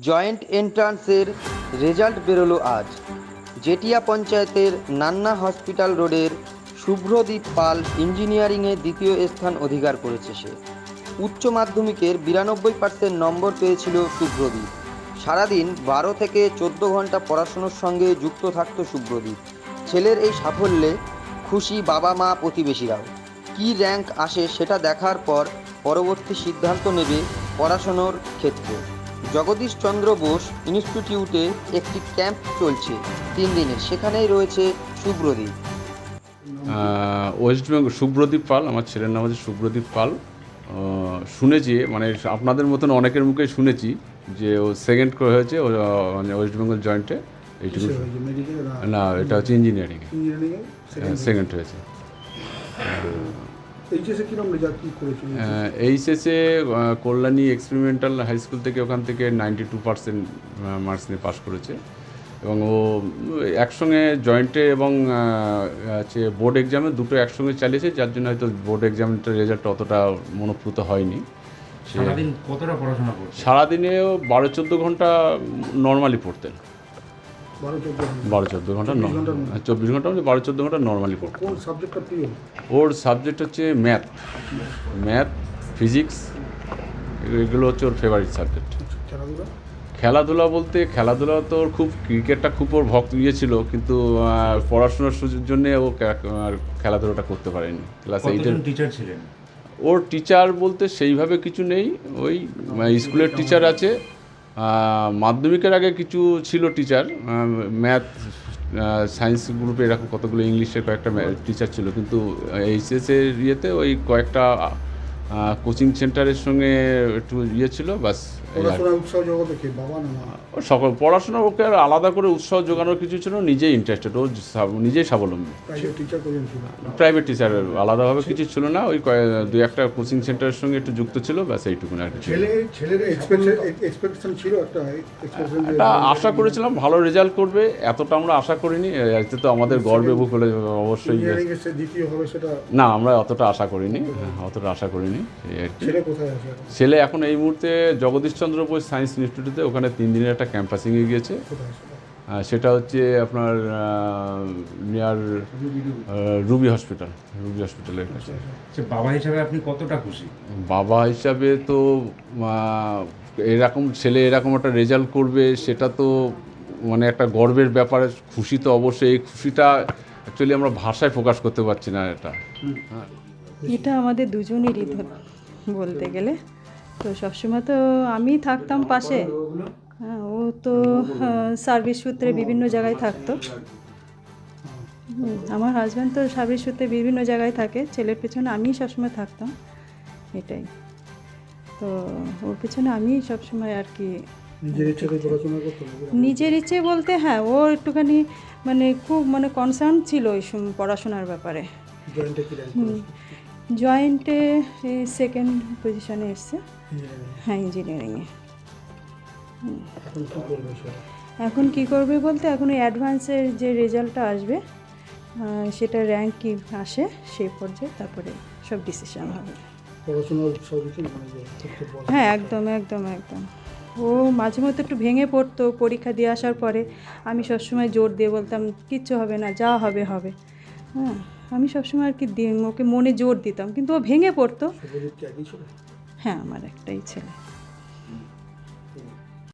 Joint এন্ট্রান্সের result বেরোলো আজ। জেটিয়া পঞ্চায়েতের নান্না হসপিটাল রোডের শুভ্রদীপ পাল ইঞ্জিনিয়ারিংয়ে দ্বিতীয় স্থান অধিকার করেছে সে। উচ্চ মাধ্যমিকের বিরানব্বই পার্সেন্ট নম্বর পেয়েছিল শুভ্রদীপ। সারাদিন বারো থেকে চোদ্দ ঘণ্টা পড়াশুনোর সঙ্গে যুক্ত থাকত শুভ্রদীপ। ছেলের এই সাফল্যে খুশি বাবা মা প্রতিবেশীরাও। কী র্যাঙ্ক আসে সেটা দেখার পর পরবর্তী সিদ্ধান্ত নেবে পড়াশোনার ক্ষেত্রে। জগদীশ চন্দ্র বোস ইনস্টিটিউটে একটি ক্যাম্প চলছে তিন দিনের। সেখানেই রয়েছে শুভ্রদীপ আহ, ওয়েস্ট বেঙ্গল শুভ্রদীপ পাল আমার ছেলের নাম হচ্ছে শুভ্রদীপ পাল। শুনেছি মানে আপনাদের মতন অনেকের মুখে শুনেছি যে ও সেকেন্ড করে হয়েছে ও, মানে ওয়েস্ট বেঙ্গল জয়েন্টে এইটুকু না এটা হচ্ছে ইঞ্জিনিয়ারিং সেকেন্ড হয়েছে। এইচএসে কীরকম রেজাল্ট কি করেছিল? এইচএসে কল্যাণী এক্সপেরিমেন্টাল হাই স্কুল থেকে ওখান থেকে নাইনটি টু পার্সেন্ট মার্কস নিয়ে পাশ করেছে। এবং ও একসঙ্গে জয়েন্টে এবং হচ্ছে বোর্ড এক্সামে দুটো একসঙ্গে চালিয়েছে যার জন্য হয়তো বোর্ড এক্সামটার রেজাল্ট অতটা মনোপ্লুত হয়নি। সারাদিন কতটা পড়াশোনা করছে? সারাদিনেও বারো চোদ্দ ঘণ্টা নর্মালি পড়তেন। বারো চোদ্দ ঘণ্টা। চব্বিশ ঘণ্টা মধ্যে বারো চোদ্দ ঘণ্টা নর্মালি পড়তেন কোন সাবজেক্টটা প্রিয় ওর সাবজেক্ট হচ্ছে ম্যাথ ম্যাথ ফিজিক্স এগুলো হচ্ছে ওর ফেভারিট সাবজেক্ট খেলাধুলা? খেলাধুলা বলতে খেলাধুলা তো ওর খুব ক্রিকেটটা খুব ওর ভক্ত ইয়ে ছিল কিন্তু পড়াশোনার সুযোগ জন্যে ও আর খেলাধুলাটা করতে পারেনি। ক্লাস এইটের টিচার ছিলেন? ওর টিচার বলতে সেইভাবে কিছু নেই। ওই স্কুলের টিচার আছে। মাধ্যমিকের আগে কিছু ছিল টিচার ম্যাথ সায়েন্স গ্রুপে এরকম কতগুলো ইংলিশের কয়েকটা টিচার ছিল, কিন্তু এইচএসের ইয়েতে ওই কয়েকটা কোচিং সেন্টারের সঙ্গে একটু ইয়ে ছিল বাস ও সকল পড়াশোনা ওকে আর আলাদা করে উৎসাহ জোগানোর কিছু ছিল নিজেই ইন্টারেস্টেড ও নিজেই স্বাবলম্বী। প্রাইভেট টিচার আলাদাভাবে কিছু ছিল না ওই দুই একটা কোচিং সেন্টারের সঙ্গে একটু যুক্ত ছিল ব্যাস এইটুকুন আর কিছু। এটা আশা করেছিলাম ভালো রেজাল্ট করবে এতটা আমরা আশা করিনি এতে তো আমাদের গর্বে বুক হলে অবশ্যই না আমরা অতটা আশা করিনি হ্যাঁ, অতটা আশা করিনি। এই আর কি। ছেলে এখন? এই মুহূর্তে জগদীশচন্দ্র বোস সায়েন্স ইনস্টিটিউটে ওখানে তিন দিনের একটা ক্যাম্পাসিংয়ে গিয়েছে। সেটা হচ্ছে আপনার নিয়ার রুবি হসপিটাল রুবি হসপিটালের কাছে। বাবা হিসাবে আপনি কতটা খুশি? বাবা হিসাবে তো এরকম ছেলে এরকম একটা রেজাল্ট করবে সেটা তো মানে একটা গর্বের ব্যাপারে। খুশি তো অবশ্যই এই খুশিটা অ্যাকচুয়ালি আমরা ভাষায় প্রকাশ করতে পারছি না এটা। হ্যাঁ। এটা আমাদের দুজনেরই ধর বলতে গেলে। তো সবসময় তো আমি থাকতাম পাশে। হ্যাঁ ও তো সার্ভিস সূত্রে বিভিন্ন জায়গায় থাকতো। আমার হাজব্যান্ড তো সার্ভিস সূত্রে বিভিন্ন জায়গায় থাকে। ছেলের পেছনে আমি সবসময় থাকতাম এটাই। তো ওর পেছনে আমি সবসময় আর কি নিজের ইচ্ছে বলতে হ্যাঁ ও একটুখানি মানে খুব মানে কনসার্ন ছিল ওই পড়াশোনার ব্যাপারে। জয়েন্টে সেকেন্ড পজিশনে এসছে। হ্যাঁ ইঞ্জিনিয়ারিংয়ে এখন কি করবে বলতে এখন ওই অ্যাডভান্সের যে রেজাল্টটা আসবে সেটা র্যাঙ্ক কি আসে সেই পর্যায়ে তারপরে সব ডিসিশন হবে। মানে হ্যাঁ একদম একদম একদম। ও মাঝে মধ্যে একটু ভেঙে পড়তো পরীক্ষা দিয়ে আসার পরে। আমি সবসময় জোর দিয়ে বলতাম কিচ্ছু হবে না যা হবে হবে। হ্যাঁ। আমি সবসময় আর কি ওকে মনে জোর দিতাম কিন্তু ও ভেঙে পড়তো। হ্যাঁ আমার একটাই ছেলে।